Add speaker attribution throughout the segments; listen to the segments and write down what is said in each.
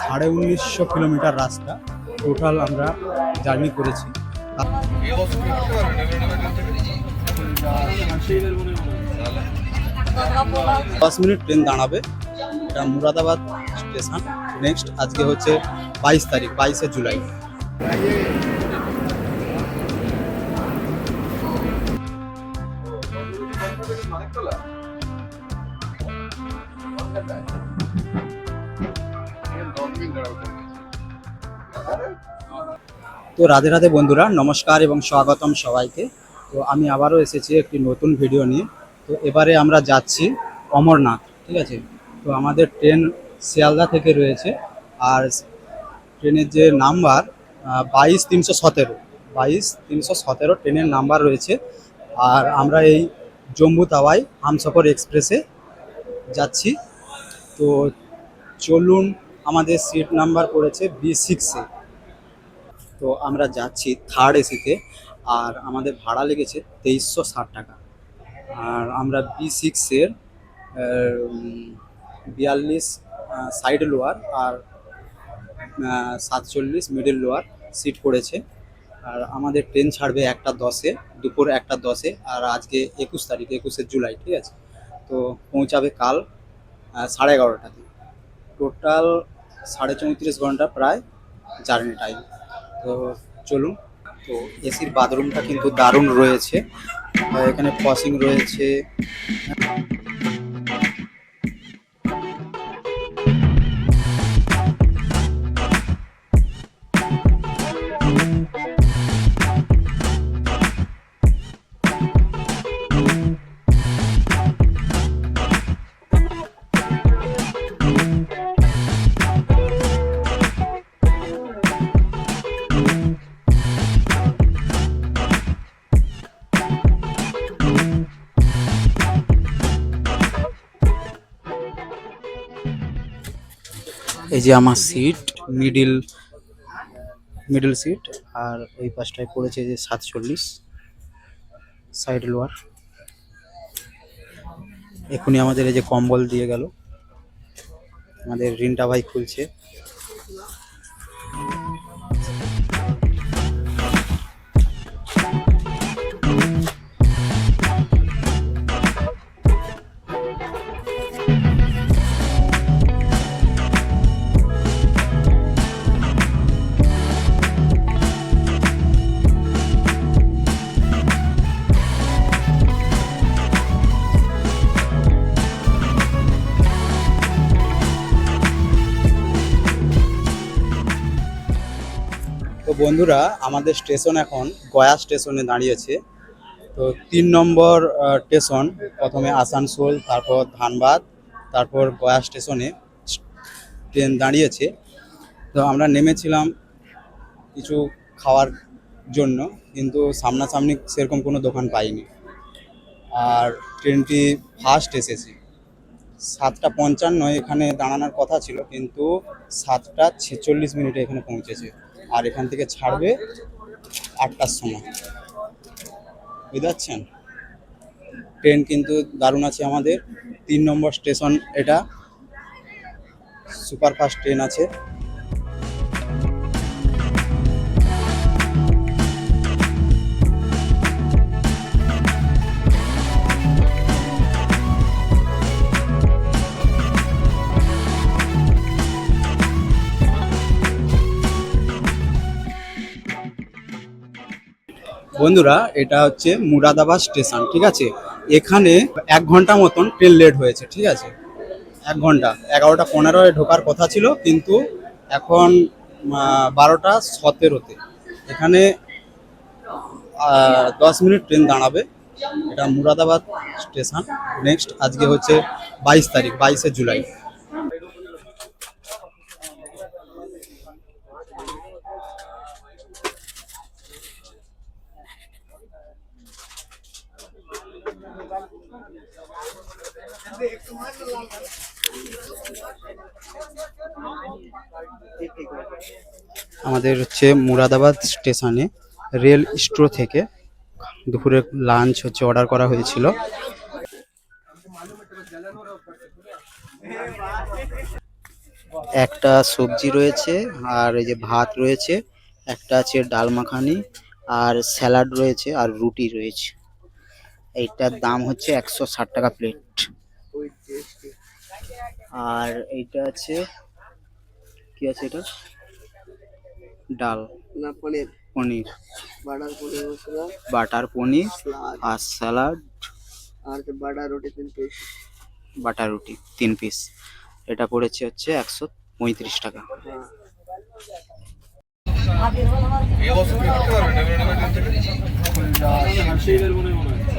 Speaker 1: সাড়ে উনিশশো কিলোমিটার রাস্তা টোটাল আমরা জার্নি করেছি। দশ মিনিট ট্রেন দাঁড়াবে। এটা মুরাদাবাদ স্টেশন। নেক্সট আজকে হচ্ছে বাইশ তারিখ, বাইশে জুলাই। তো রাধে রাধে বন্ধুরা, নমস্কার এবং স্বাগতম সবাইকে। তো আমি আবারও এসেছি একটি নতুন ভিডিও নিয়ে। তো এবারে আমরা যাচ্ছি অমরনাথ, ঠিক আছে? তো আমাদের ট্রেন শিয়ালদা থেকে রয়েছে। আর ট্রেনের যে নাম্বার বাইশ তিনশো সতেরো, বাইশ তিনশো সতেরো ট্রেনের নাম্বার রয়েছে। আর আমরা এই জম্মু তাওয়াই হামসফর এক্সপ্রেসে যাচ্ছি। তো চলুন, আমাদের সিট নাম্বার পড়েছে বি সিক্সে তো আমরা যাচ্ছি থার্ড এসিতে আর আমাদের ভাড়া লেগেছে তেইশশো ষাট টাকা। আর আমরা বি সিক্সের বিয়াল্লিশ সাইড লোয়ার আর সাতচল্লিশ মিডল লোয়ার সিট পড়েছে। আর আমাদের ট্রেন ছাড়বে একটা দশে, দুপুর একটা দশে, আর আজকে একুশ তারিখ, একুশে জুলাই, ঠিক আছে? তো পৌঁছাবে কাল সাড়ে এগারোটাতে টোটাল সাড়ে চৌত্রিশ ঘণ্টা প্রায় জার্নি টাইম তো চলুন। তো এসির বাথরুমটা কিন্তু দারুণ রয়েছে। এখানে ফসিং রয়েছে। এই যে আমার সিট মিডিল মিডল সিট আর ওই পাশটায় পড়েছে যে সাতচল্লিশ সাইড লোয়ার এখনই আমাদের এই যে কম্বল দিয়ে গেল। আমাদের রিন্টা ভাই খুলছে। বন্ধুরা, আমাদের স্টেশন এখন গয়া স্টেশনে দাঁড়িয়েছে। তো তিন নম্বর স্টেশন, প্রথমে আসানসোল, তারপর ধানবাদ, তারপর গয়া স্টেশনে ট্রেন দাঁড়িয়েছে। তো আমরা নেমেছিলাম কিছু খাওয়ার জন্য, কিন্তু সামনাসামনি সেরকম কোনো দোকান পাইনি। আর ট্রেনটি ফার্স্ট এসেছে। সাতটা পঞ্চান্ন এখানে দাঁড়ানোর কথা ছিল, কিন্তু সাতটা ছেচল্লিশ মিনিটে এখানে পৌঁছেছে। আর এখান থেকে ছাড়বে আটটার সময়। বুঝতে পারছেন? ট্রেন কিন্তু দারুণ আছে আমাদের। তিন নম্বর স্টেশন এটা। সুপারফাস্ট ট্রেন আছে। বন্ধুরা, এটা হচ্ছে মুরাদাবাদ স্টেশন, ঠিক আছে? এখানে এক ঘণ্টা মতন ট্রেন লেট হয়েছে, ঠিক আছে? এক ঘণ্টা, এগারোটা পনেরোয় ঢোকার কথা ছিল, কিন্তু এখন বারোটা সতেরোতে। এখানে দশ মিনিট ট্রেন দাঁড়াবে। এটা মুরাদাবাদ স্টেশন, নেক্সট আজকে হচ্ছে বাইশ তারিখ, বাইশে জুলাই। আমাদের হচ্ছে মুরাদাবাদ স্টেশনে রেল স্টোর থেকে দুপুরে লাঞ্চ হচ্ছে অর্ডার করা হয়েছিল। একটা সবজি রয়েছে আর এই যে ভাত রয়েছে, একটা আছে ডাল মাখানি আর স্যালাড রয়েছে আর রুটি রয়েছে। এইটার দাম হচ্ছে একশো ষাট টাকা প্লেট আর এইটা আছে কি আছে এটা? ডাল।
Speaker 2: না পনির।
Speaker 1: পনির।
Speaker 2: বাটার পনির মশলা।
Speaker 1: বাটার পনির আর স্যালাড।
Speaker 2: আর বাটার রুটি তিন পিস।
Speaker 1: বাটার রুটি তিন পিস। এটা পড়েছে হচ্ছে একশো পঁয়ত্রিশ টাকা।
Speaker 2: হ্যাঁ।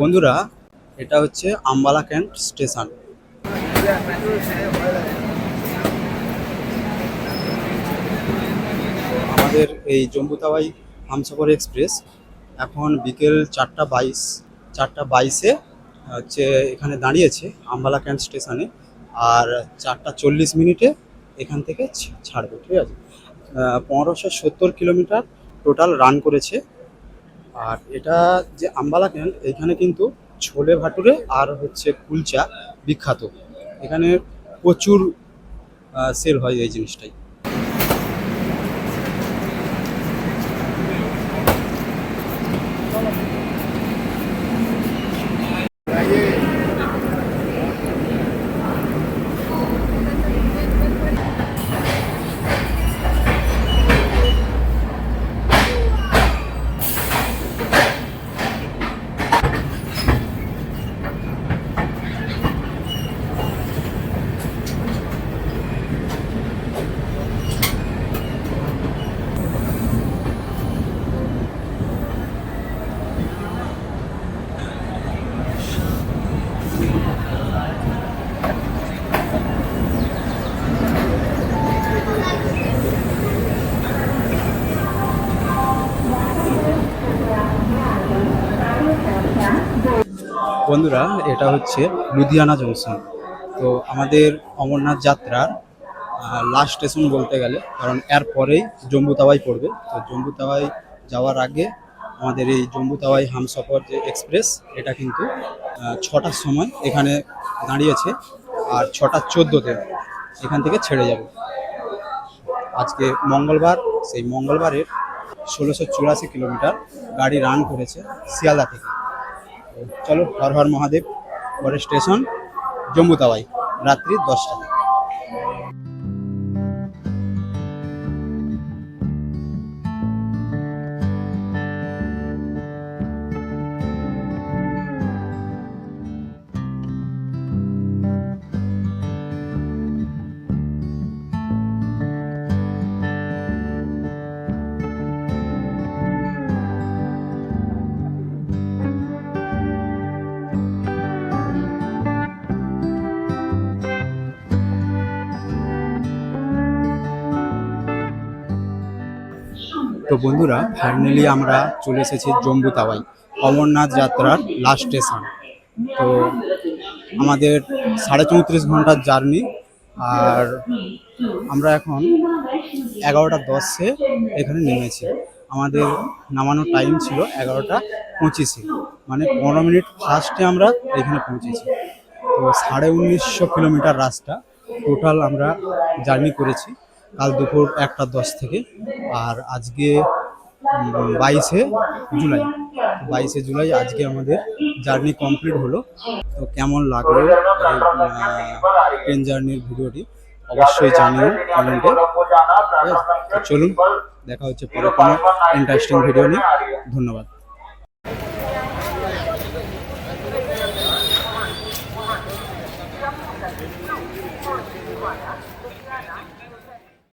Speaker 1: বন্ধুরা, এটা হচ্ছে আম্বালা ক্যান্ট স্টেশন। আমাদের এই জম্বুতাবাই হামসফর এক্সপ্রেস এখন বিকেল চারটা বাইশ, চারটা বাইশে, হচ্ছে এখানে দাঁড়িয়েছে আম্বালা ক্যান্ট স্টেশনে, আর চারটা চল্লিশ মিনিটে এখান থেকে ছাড়বে, ঠিক আছে? পনেরোশো সত্তর কিলোমিটার টোটাল রান করেছে আর এটা যে আম্বালা ক্যান্ট এখানে কিন্তু ছোলে ভাটুরে আর হচ্ছে কুলচা বিখ্যাত। এখানে প্রচুর সেল হয় এই জিনিসটাই। বন্ধুরা, এটা হচ্ছে লুধিয়ানা জংশন। তো আমাদের অমরনাথ যাত্রার লাস্ট স্টেশন বলতে গেলে, কারণ এর পরেই জম্বু তাওয়াই পড়বে। তো জম্বু তাওয়াই যাওয়ার আগে আমাদের এই জম্বু তাওয়াই হামসফর যে এক্সপ্রেস এটা কিন্তু ছটার সময় এখানে দাঁড়িয়েছে আর ছটা চোদ্দোতে এখান থেকে ছেড়ে যাবে। আজকে মঙ্গলবার, সেই মঙ্গলবারের ষোলোশো চুরাশি কিলোমিটার গাড়ি রান করেছে শিয়ালদা থেকে। চলো হর হর মহাদেব পরের স্টেশন জম্মু তাওয়াই রাত্রি দশটা তো বন্ধুরা ফাইনালি আমরা চলে এসেছি জম্বু তাওয়াই অমরনাথ যাত্রার লাস্ট স্টেশন তো আমাদের সাড়ে চৌত্রিশ ঘণ্টার জার্নি আর আমরা এখন এগারোটা দশে এখানে নেমেছি। আমাদের নামানোর টাইম ছিল এগারোটা পঁচিশে মানে পনেরো মিনিট ফার্স্টে আমরা এখানে পৌঁছেছি। তো সাড়ে উনিশশো কিলোমিটার রাস্তা টোটাল আমরা জার্নি করেছি কাল দুপুর একটা দশ থেকে। আর আজকে বাইশে জুলাই। বাইশে জুলাই আজকে আমাদের জার্নি কমপ্লিট হলো। তো কেমন লাগল ট্রেন জার্নির ভিডিওটি? অবশ্যই জানিও কমেন্টে। চলুন, দেখা হচ্ছে পরে কোনো ইন্টারেস্টিং ভিডিও নিয়ে। ধন্যবাদ।